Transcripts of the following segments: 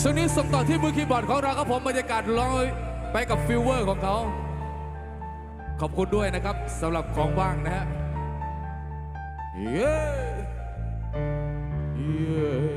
ส่วนนี้ส่งต่อที่มือคีย์บอร์ดของเราครับผมบรรยากาศลอยไปกับฟิลเวอร์ของเขา ขอบคุณด้วยนะครับสำหรับของว่างนะฮะ yeah yeah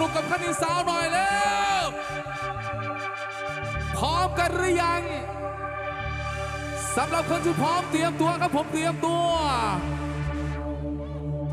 นุกกับคณิสาวหน่อยแล้วพร้อมกันหรือยังสำหรับคนที่พร้อมเตรียมตัวครับผมเตรียมตัว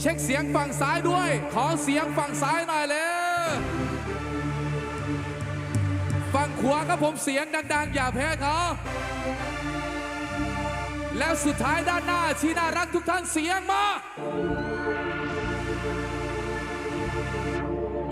เช็คเสียงฝั่งซ้ายด้วย ขอเสียงฝั่งซ้ายหน่อยแล้วฝั่งขวาครับผมเสียงดัง ๆ อย่าแพ้เขาแล้วสุดท้ายด้านหน้าที่น่ารักทุกท่านเสียงมา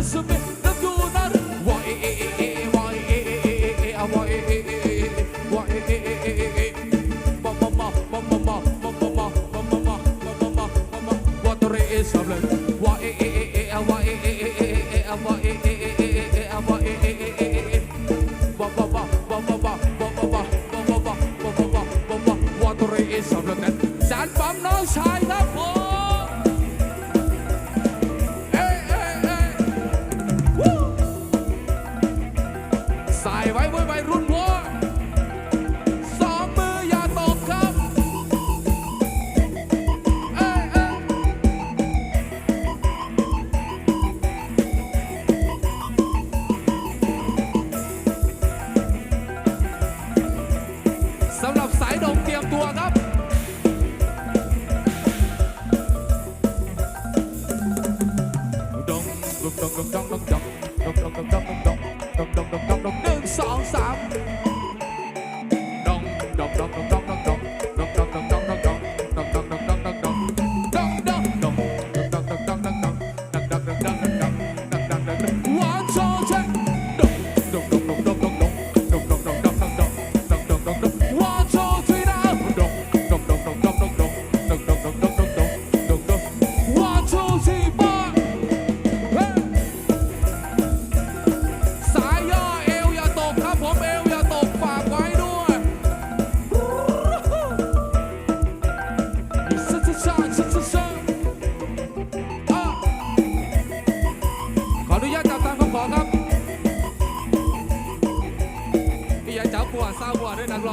Elizabeth.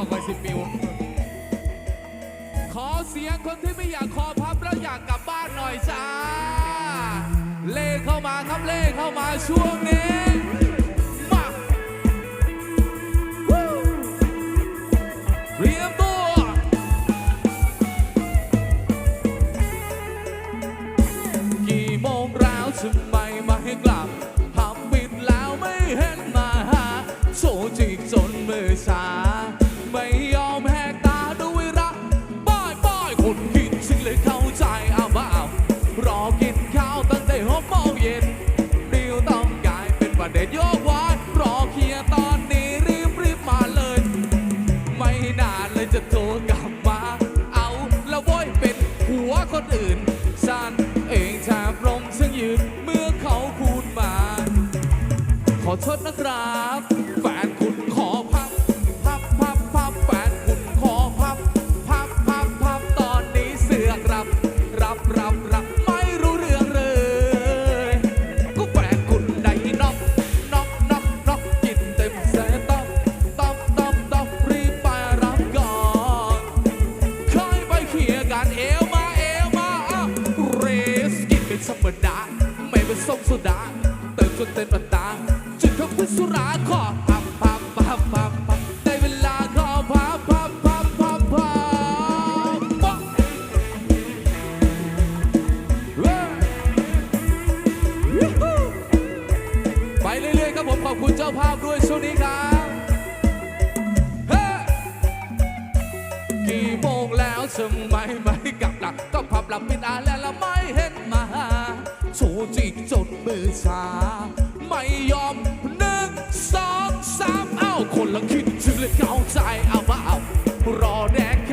ไว้สิปิขอเสียงคนที่ไม่อยากคอพับแล้วอยากกลับบ้านหน่อยจ้า เล่เข้ามาครับเล่เข้ามาช่วงนี้มาเรียมตัวกี่โมงแล้วทำไมมาให้กลับทำบิดแล้วไม่เห็นมาหาโซจิกจนมือสา หกโมงเย็นดิวต้องกลายเป็นประเด็นโยก ดา เติมจนเต็มอัตราจุดของพิสุราขอือสาไม่ยอมหนึ่งสองสามเอ้าคนละคิดถึงเลยเข้าใจเอามาเอารอแดก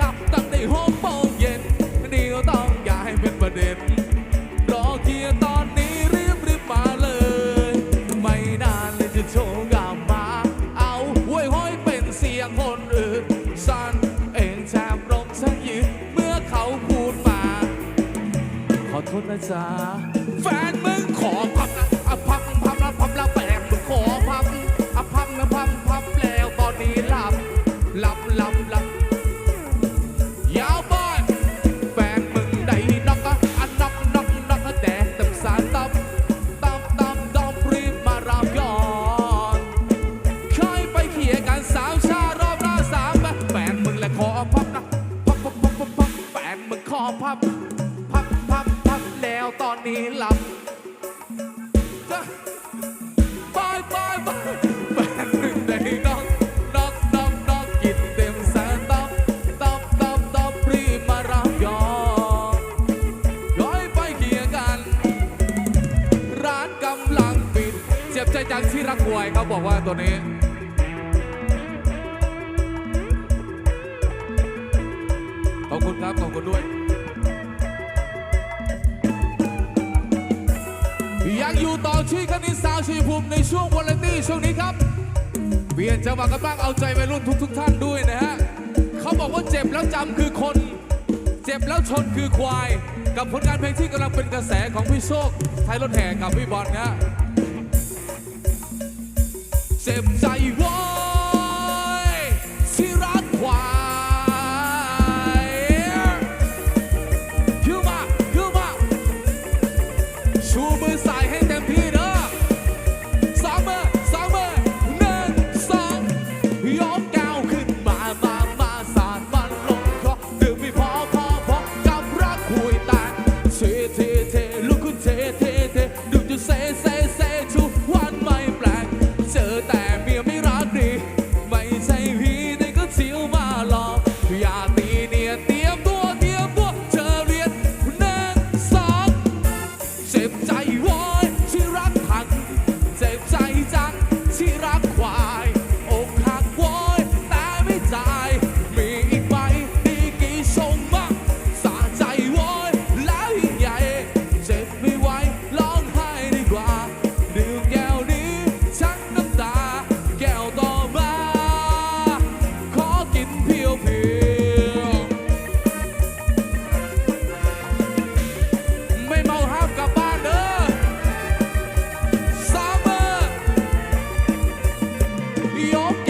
ใจจังที่รักควยเขาบอกว่าตัวนี้ขอบคุณครับขอบคุณด้วย ยังอยู่ต่อชีกนิตสาวชีภูมิในช่วงวอลเลนตี้ช่วงนี้ครับเวียนจังหวะกันบ้างเอาใจวัยรุ่นทุกทุกท่านด้วยนะฮะเขาบอกว่าเจ็บแล้วจำคือคน เจ็บแล้วชนคือควาย กับผลงานเพลงที่กำลังเป็นกระแสของพี่โชคไทยรถแห่กับพี่บอลนะ Accepta your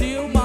till my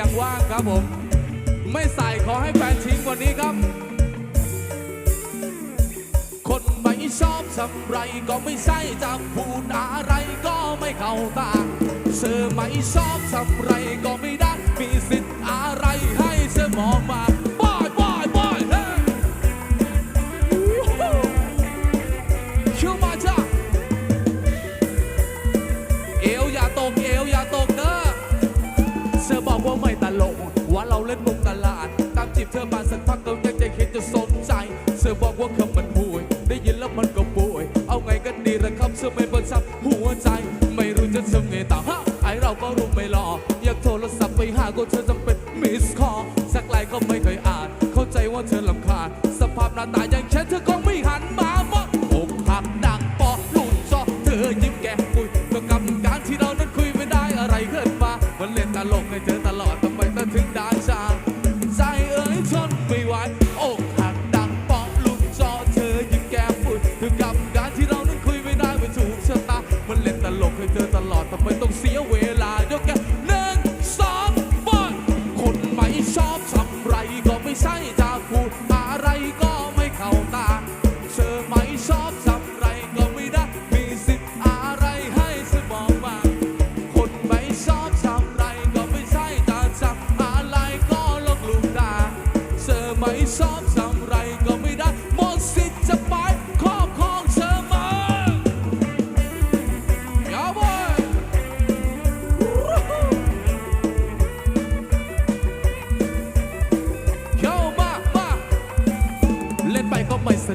ยังว่างครับผม ไม่ใส่ขอให้แฟนชิงวันนี้ครับ คนไม่ชอบทำไรก็ไม่ใช่จะพูดอะไรก็ไม่เข้าตาเธอไม่ชอบทำไรก็ไม่ได้มีสิทธิ์อะไรให้เธมองมา เธอมาสักพักก็ยังจะเห็นจะสนใจ เธอบอกว่าคำมัน feel weird.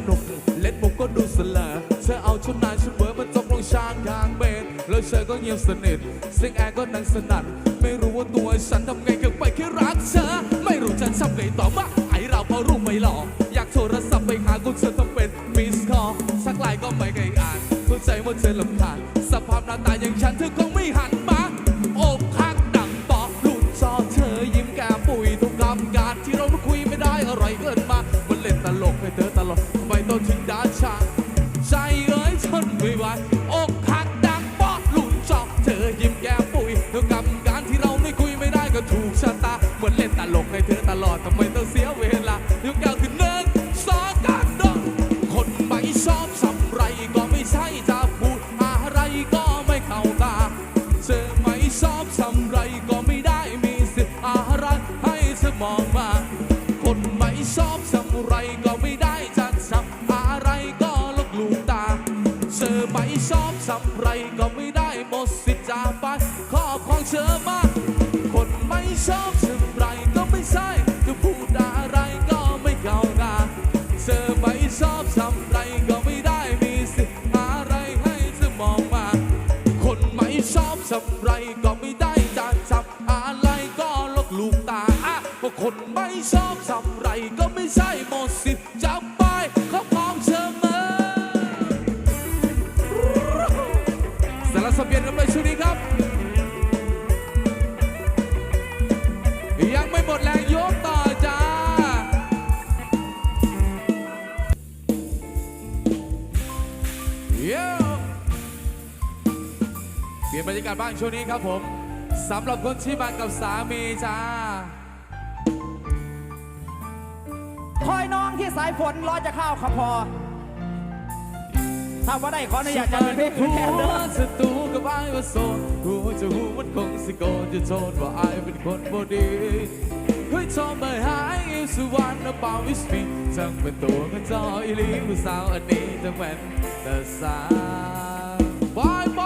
นุก เล็ดบุกก็ดูสละเธอเอาชุดนายชุดเบอร์มาจกลงช้างกลางเบนแล้วเธอก็เงียบสนิทเสียงแอร์ก็นั่งสนั่นไม่รู้ว่าตัวฉันทำไงกับไปแค่รักเธอ ไม่รู้จะทำไงต่อมาไอเราพอรู้ไม่หลออยากโทรศัพท์ไปหากุณเธอทำเป็นมิสคอสักลายก็ไม่เคยอ่านเข้าใจว่าเธอลำคาญสภาพหน้าตาอย่างฉันเธอคงไม่หัน ลี่ยนบรรยากาศบ้างช่วงนี้ครับผมสำหรับคนที่มากับสามีจ้าคอยน้องที่สายฝนรอจะเข้าขพอถ้าว่าได้ขออนุญาตจะเป็นเพื่อนเด้อศัตรูกับไอ้ว่าโซนหูจะหูมันคงสิโกจะโทษว่าไอ้เป็นคนบ่ดีเฮ้ยชอบไปหาไอ้สุวรรณเปล่าวิสมีจังเป็นตัวกรนจอยลีผู้สาวอันนี้จังแหวนแต่สาวบอยบ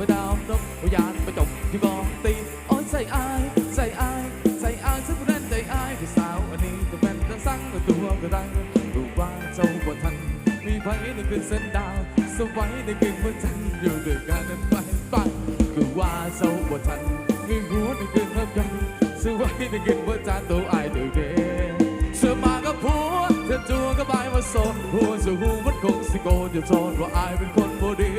ไปหอดาวนกโอ้ยานไปจบที่กองตีโอ้ยใส่อายใส่อายใส่อายสักคนนั้นใจอายพี่สาวอันนี้ก็เป็นทั้งสั่งตัวก็ดังดูว่าเจ้าบ่ทัน มีไฟในคืนเส้นดาวสวัยในคืนวันจันทร์อยู่ด้วยกันนั้นไปไปคือว่าเจ้าบ่ทันมีหัวในคืนเท่ากันสวัยในคืนวันจันทร์ตัวอายตัวเกเชื่อมากับผัวเธอจัวก็บายว่าโสดหัวจะหูมันคงสิโกนจะโทษว่าอายเป็นคนบ่ดี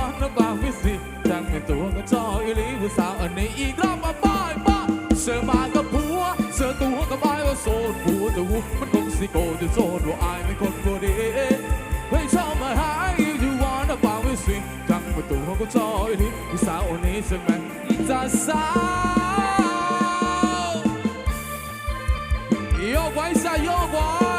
สวรรค์บางวิสิจังเป็นตัวก็จออีลีผู้สาวอันนี้อีกรอบมาบ้ายบ้าเสือมากับผัวเสือตัวก็บายว่าโสดผัวตัวมันคงสิโกจะโสดว่าอายเป็นคนบ่ดีเคยชอบมาหายอยู่วันบางวิสิจังเป็นตัวก็จออีลีผู้สาวอันนี้ซึ่งแม่นจะสาวโยกไว้ซะโยกไว้